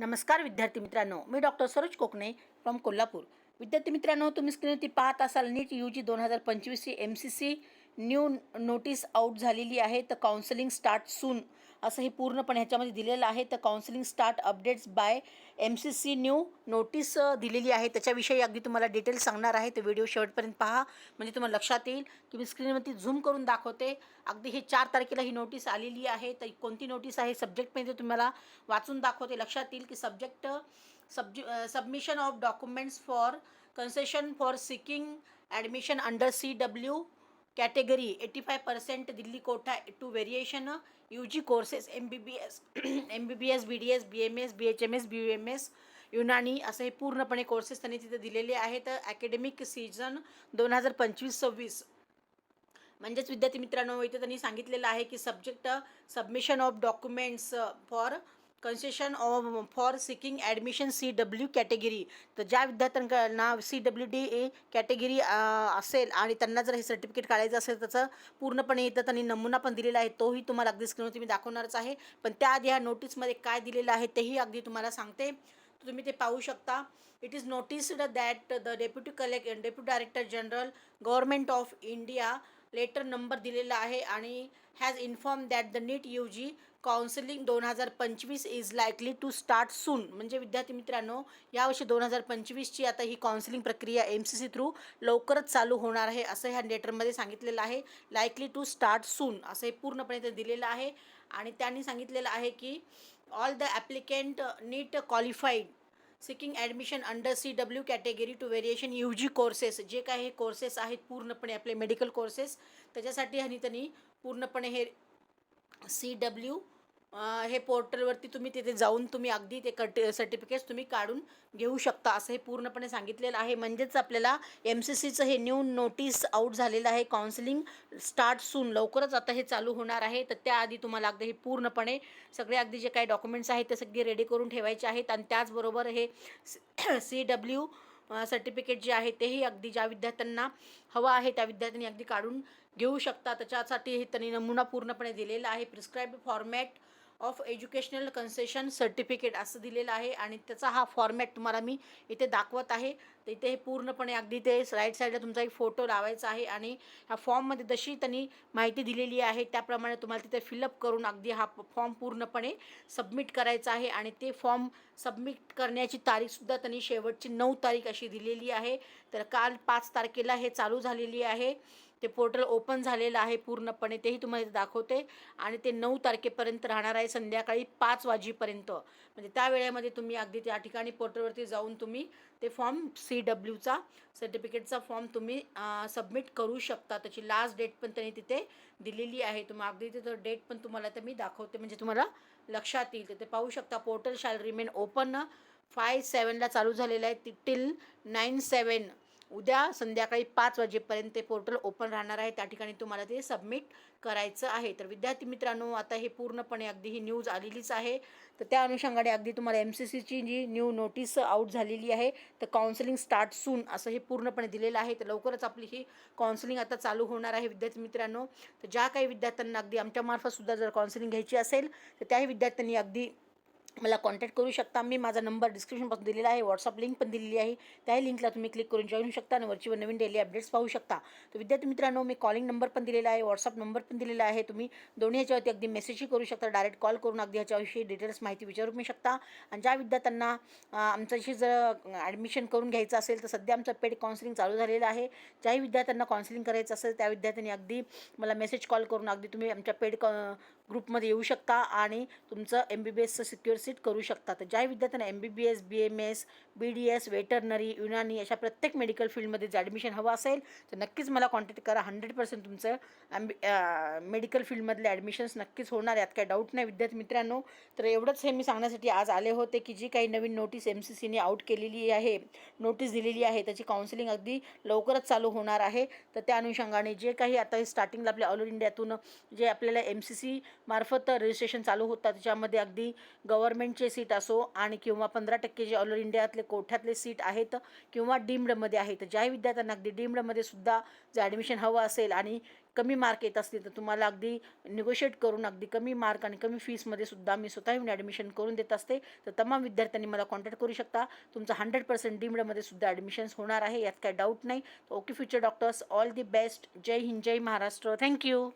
नमस्कार विद्यार्थी मित्रांनो मी डॉक्टर सरोज कोकणे फ्रॉम कोल्हापूर. विद्यार्थी मित्रांनो तुम्ही स्क्रीनवरती पाहत असाल नीट यू जी दोन हजार पंचवीसची M C C new notice out झालेली आहे. तर काउन्सिलिंग स्टार्ट सून असं हे पूर्णपणे ह्याच्यामध्ये दिलेलं आहे. तर counselling start updates by M C C new notice दिलेली आहे. त्याच्याविषयी अगदी तुम्हाला डिटेल्स सांगणार आहे. तर व्हिडिओ शेवटपर्यंत पहा. म्हणजे तुम्हाला लक्षात येईल. की मी स्क्रीनवरती झूम करून दाखवते. अगदी हे चार तारखेला ही नोटीस आलेली आहे. तर कोणती नोटीस आहे? सब्जेक्टमध्ये तुम्हाला वाचून दाखवते. लक्षात येईल की subject sub submission of documents for concession for seeking admission under C W category eighty five percent Delhi quota to variation U G courses M B B S M B B S B D S B M S B H M S B U M S Unani असे हे पूर्णपणे courses त्यांनी तिथे दिलेले आहेत. Academic season दोन हजार पंचवीस सव्वीस. म्हणजेच विद्यार्थी मित्रांनो इथे त्यांनी सांगितलेलं आहे की subject submission of documents for concession of for seeking admission C W category तर ज्या विद्यार्थ्यांना C W D A category असेल आणि त्यांना जर हे सर्टिफिकेट काढायचं असेल त्याचं पूर्णपणे इथं त्यांनी नमुना पण दिलेला आहे तोही तुम्हाला अगदी स्क्रीनवरती मी दाखवणारच आहे. पण त्याआधी ह्या नोटीसमध्ये काय दिलेलं आहे तेही अगदी तुम्हाला सांगते. तर तुम्ही ते पाहू शकता. It is noticed that the deputy collect deputy director general government of India letter number दिलेला आहे आणि has inform that the NEET U G counselling दोन हजार पंचवीस is likely to start soon म्हणजे विद्यार्थी मित्रांनो यावर्षी दोन हजार पंचवीसची आता ही काउन्सिलिंग प्रक्रिया एम सी सी थ्रू लवकरच चालू होणार आहे असं ह्या लेटरमध्ये सांगितलेलं आहे. लायकली टू स्टार्ट सून असं हे पूर्णपणे ते दिलेलं आहे. आणि त्यांनी सांगितलेलं आहे की all the applicant NEET qualified seeking admission under C W category to variation U G courses जे काही हे कोर्सेस आहेत पूर्णपणे आपले मेडिकल कोर्सेस त्याच्यासाठी ह्यांनी त्यांनी पूर्णपणे हे सी डब्ल्यू हे पोर्टलवरती तुम्ही तिथे जाऊन तुम्ही अगदी ते कट सर्टिफिकेट्स तुम्ही काढून घेऊ शकता असं हे पूर्णपणे सांगितलेलं आहे. म्हणजेच आपल्याला एम सी सीचं हे न्यू नोटीस आऊट झालेलं आहे. काउन्सिलिंग स्टार्ट सून लवकरच आता हे चालू होणार आहे. तर त्याआधी तुम्हाला अगदी हे पूर्णपणे सगळे अगदी जे काही डॉक्युमेंट्स आहेत ते सगळे रेडी करून ठेवायचे आहेत. आणि त्याचबरोबर हे सी डब्ल्यू सर्टिफिकेट जे आहे तेही अगदी ज्या विद्यार्थ्यांना हवं आहे त्या विद्यार्थ्यांनी अगदी काढून घेऊ शकता. त्याच्यासाठी हे त्यांनी नमुना पूर्णपणे दिलेला आहे. Prescribe format of educational concession certificate असं दिलेलं आहे आणि त्याचा हा फॉर्मॅट तुम्हाला मी इथे दाखवत आहे. तर इथे हे पूर्णपणे अगदी ते राईट साईडला तुमचा एक फोटो लावायचा आहे आणि ह्या फॉर्ममध्ये जशी त्यांनी माहिती दिलेली आहे त्याप्रमाणे तुम्हाला तिथे फिलअप करून अगदी हा फॉर्म पूर्णपणे सबमिट करायचा आहे आणि ते फॉर्म सबमिट करण्याची तारीखसुद्धा त्यांनी शेवटची नऊ तारीख अशी दिलेली आहे. तर काल पाच तारखेला हे चालू झालेली आहे. ते पोर्टल ओपन झालेलं आहे पूर्णपणे तेही तुम्हाला इथे दाखवते. आणि ते नऊ तारखेपर्यंत राहणार आहे संध्याकाळी पाच वाजेपर्यंत. म्हणजे त्या वेळेमध्ये तुम्ही अगदी त्या ठिकाणी पोर्टलवरती जाऊन तुम्ही ते फॉर्म सी डब्ल्यूचा सर्टिफिकेटचा फॉर्म तुम्ही सबमिट करू शकता. त्याची लास्ट डेट पण त्यांनी तिथे दिलेली आहे. तुम्ही अगदी तिथं डेट पण तुम्हाला तर मी दाखवते. म्हणजे तुम्हाला लक्षात येईल. तर ते पाहू शकता portal shall remain open five सेवनला चालू झालेलं आहे. ती टिल नाईन सेवन उद्या संध्याकाळी पाच वाजेपर्यंत ते पोर्टल ओपन राहणार आहे. त्या ठिकाणी तुम्हाला ते सबमिट करायचं आहे. तर विद्यार्थी मित्रांनो आता हे पूर्णपणे अगदी ही न्यूज आलेलीच आहे. तर त्या अनुषंगाने अगदी तुम्हाला एम सी सीची जी न्यू नोटीस आऊट झालेली आहे तर काउन्सिलिंग स्टार्ट सून असं हे पूर्णपणे दिलेलं आहे. तर लवकरच आपली ही काउन्सिलिंग आता चालू होणार आहे विद्यार्थी मित्रांनो. तर ज्या काही विद्यार्थ्यांना अगदी आमच्यामार्फतसुद्धा जर काउन्सिलिंग घ्यायची असेल तर त्याही विद्यार्थ्यांनी अगदी मला कॉन्टॅक्ट करू शकता. मी माझा नंबर डिस्क्रिप्शनपासून दिलेला आहे. व्हॉट्सअप लिंक पण दिलेली आहे. त्याही लिंकला तुम्ही क्लिक करून जॉईन होऊ शकता आणि वरची नवीन डेली अपडेट्स पाहू शकता. तर विद्यार्थी मित्रांनो मी कॉलिंग नंबर पण दिलेला आहे. व्हॉट्सअप नंबर पण दिलेला आहे. तुम्ही दोन्ही ह्याच्यावरती अगदी मेसेजही करू शकता. डायरेक्ट कॉल करून अगदी ह्याच्याविषयी डिटेल्स माहिती विचारू पण शकता. आणि ज्या विद्यार्थ्यांना आमच्याशी जर ॲडमिशन करून घ्यायचं असेल तर सध्या आमचं पेड काउन्सिलिंग चालू झालेलं आहे. ज्याही विद्यार्थ्यांना काउन्सिलिंग करायचं असेल त्या विद्यार्थ्यांनी अगदी मला मेसेज कॉल करून अगदी तुम्ही आमच्या पेड ग्रुपमध्ये येऊ शकता आणि तुमचं एम बी बी एसचं सिक्युअर सीट करू शकता. तर ज्याही विद्यार्थ्यांना M B B S B M S B D S veterinary Unani अशा प्रत्येक मेडिकल फील्डमध्ये जर ॲडमिशन हवं असेल तर नक्कीच मला कॉन्टॅक्ट करा. हंड्रेड पर्सेंट तुमचं ॲम्बी मेडिकल फील्डमधले ॲडमिशन्स नक्कीच होणार यात काही डाऊट नाही विद्यार्थी मित्रांनो. तर एवढंच हे मी सांगण्यासाठी आज आले होते की जी काही नवीन नोटीस एम सी सीने आऊट केलेली आहे नोटीस दिलेली आहे त्याची काउन्सिलिंग अगदी लवकरच चालू होणार आहे. तर त्या अनुषंगाने जे काही आता स्टार्टिंगला आपल्या ऑल इंडियातून जे आपल्याला एम सी सी मार्फत रजिस्ट्रेशन चालू होतात. त्याच्यामध्ये अगदी गव्हर्नमेंटचे सीट असो आणि किंवा पंधरा टक्के जे ऑल इंडियातले कोठ्यातले सीट आहेत किंवा डीम्डमध्ये आहेत. ज्याही विद्यार्थ्यांना अगदी डीम्डमध्ये सुद्धा जर ॲडमिशन हवं असेल आणि कमी मार्क येत असतील तर तुम्हाला अगदी निगोशिएट करून अगदी कमी मार्क आणि कमी फीसमध्ये सुद्धा मी स्वतः येऊन ॲडमिशन करून देत असते. तर तमाम विद्यार्थ्यांनी मला कॉन्टॅक्ट करू शकता. तुमचं हंड्रेड पर्सेंट डीम्डमध्ये सुद्धा ॲडमिशन्स होणार आहे यात काही डाऊट नाही. Okay future doctors all the best Jai Hind Jai Maharashtra. Thank you